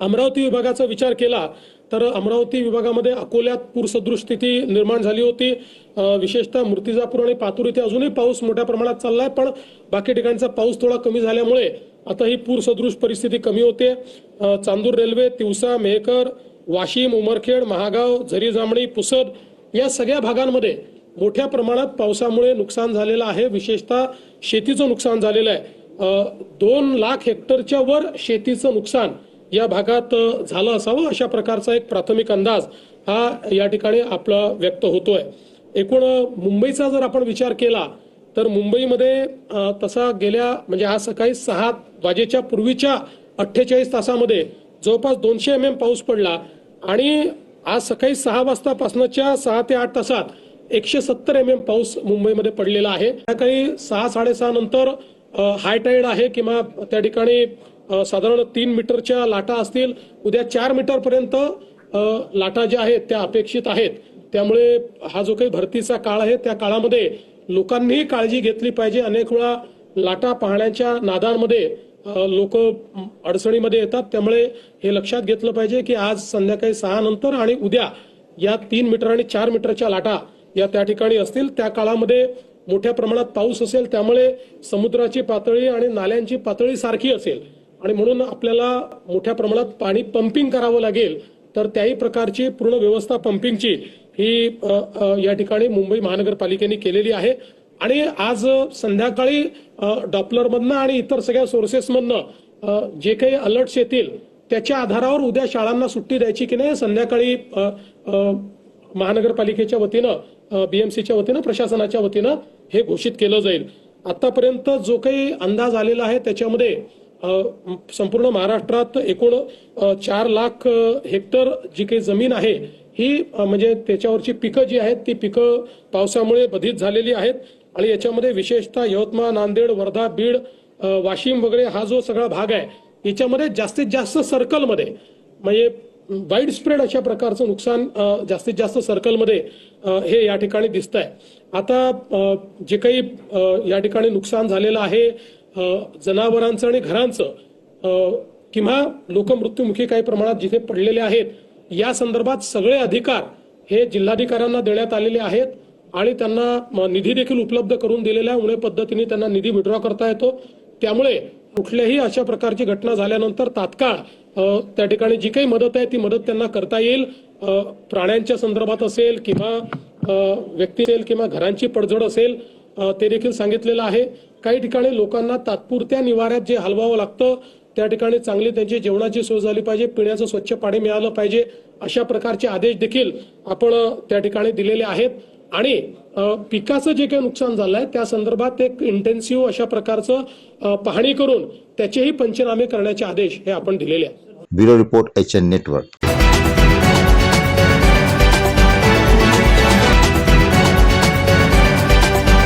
अमरावती विभागाचा विचार केला तर अमरावती विभागामध्ये अकोल्यात पूरसदृश स्थिती निर्माण झाली होती. विशेषतः मूर्तिजापूर आणि पातूर इथे अजूनही पाऊस मोठ्या प्रमाणात चाललाय पण बाकी ठिकाणचा पाऊस थोडा कमी झाल्यामुळे आता ही पूरसदृश परिस्थिती कमी होते. चांदूर रेल्वे तिवसा मेहकर वाशिम उमरखेड महागाव झरी जांभळी पुसद या सगळ्या भागांमध्ये मोठ्या प्रमाणात पावसामुळे नुकसान झालेलं आहे. विशेषतः शेतीचं नुकसान झालेलं आहे. दोन लाख हेक्टरच्या वर शेतीचं नुकसान या भागात झालं असावं अशा प्रकारचा एक प्राथमिक अंदाज हा या ठिकाणी आपला व्यक्त होतोय. एकूण मुंबईचा जर आपण विचार केला तर मुंबईमध्ये तसा गेल्या म्हणजे आज सकाळी सहा वाजेच्या पूर्वीच्या अठ्ठेचाळीस तासामध्ये जवळपास दोनशे एम एम पाऊस पडला आणि आज सकाळी सहा वाजतापासूनच्या सहा ते आठ तासात एकशे सत्तर एम एम पाऊस मुंबईमध्ये पडलेला आहे. सकाळी सहा साडेसहा नंतर हाय टाईड आहे किंवा त्या ठिकाणी साधारण तीन मीटरच्या लाटा असतील. उद्या चार मीटरपर्यंत लाटा ज्या आहेत त्या अपेक्षित आहेत. त्यामुळे हा जो काही भरतीचा काळ आहे त्या काळामध्ये लोकांनीही काळजी घेतली पाहिजे. अनेक वेळा लाटा पाहण्याच्या नादांमध्ये लोक अडचणीमध्ये येतात. त्यामुळे हे लक्षात घेतलं पाहिजे की आज संध्याकाळी सहा नंतर आणि उद्या या तीन मीटर आणि चार मीटरच्या लाटा या त्या ठिकाणी असतील. त्या काळामध्ये मोठ्या प्रमाणात पाऊस असेल त्यामुळे समुद्राची पातळी आणि नाल्यांची पातळी सारखी असेल. आणि म्हणून आपल्याला मोठ्या प्रमाणात पाणी पंपिंग करावं लागेल तर त्याही प्रकारची पूर्ण व्यवस्था पंपिंगची ही या ठिकाणी मुंबई महानगरपालिकेने केलेली आहे. आणि आज संध्याकाळी डॉपलरमधनं आणि इतर सगळ्या सोर्सेसमधनं जे काही अलर्ट्स येतील त्याच्या आधारावर उद्या शाळांना सुट्टी द्यायची की नाही संध्याकाळी महानगरपालिकेच्या वतीनं बीएमसीच्या वतीनं प्रशासनाच्या वतीनं हे घोषित केलं जाईल. आतापर्यंत जो काही अंदाज आलेला आहे त्याच्यामध्ये संपूर्ण महाराष्ट्रात एकूण चार लाख हेक्टर जी काही जमीन आहे ही म्हणजे त्याच्यावरची पिकं जी आहेत ती पिकं पावसामुळे बधित झालेली आहेत. आणि याच्यामध्ये विशेषतः यवतमाळ नांदेड वर्धा बीड वाशिम वगैरे हा जो सगळा भाग आहे याच्यामध्ये जास्तीत जास्त सर्कलमध्ये म्हणजे वाईड स्प्रेड अशा प्रकारचं नुकसान जास्तीत जास्त सर्कलमध्ये हे या ठिकाणी दिसत आहे आता जे काही या ठिकाणी नुकसान झालेलं आहे जनावरांचं आणि घरांचं किंवा लोक मृत्यूमुखी काही प्रमाणात जिथे पडलेले आहेत या संदर्भात सगळे अधिकार हे जिल्हाधिकाऱ्यांना देण्यात आलेले आहेत आणि त्यांना म, निधी देखील उपलब्ध करून दिलेला आहे उणे पद्धतीने त्यांना निधी विड्रॉ करता येतो. त्यामुळे कुठल्याही अशा प्रकारची घटना झाल्यानंतर तात्काळ त्या ठिकाणी जी काही मदत आहे ती मदत त्यांना करता येईल. प्राण्यांच्या संदर्भात असेल किंवा व्यक्ती असेल किंवा घरांची पडझड असेल ते देखील सांगितलेलं आहे. काही ठिकाणी लोकांना तात्पुरत्या निवाऱ्यात जे हलवावं लागतं त्या ठिकाणी चांगली त्यांची जेवणाची सोय झाली पाहिजे पिण्याचं स्वच्छ पाणी मिळालं पाहिजे अशा प्रकारचे आदेश देखील आपण त्या ठिकाणी दिलेले आहेत. आणि पिकाचं जे काही नुकसान झालं आहे त्या संदर्भात एक इंटेन्सिव्ह अशा प्रकारचं पाहणी करून त्याचेही पंचनामे करण्याचे आदेश हे आपण दिलेले आहेत. Bureau report H N network.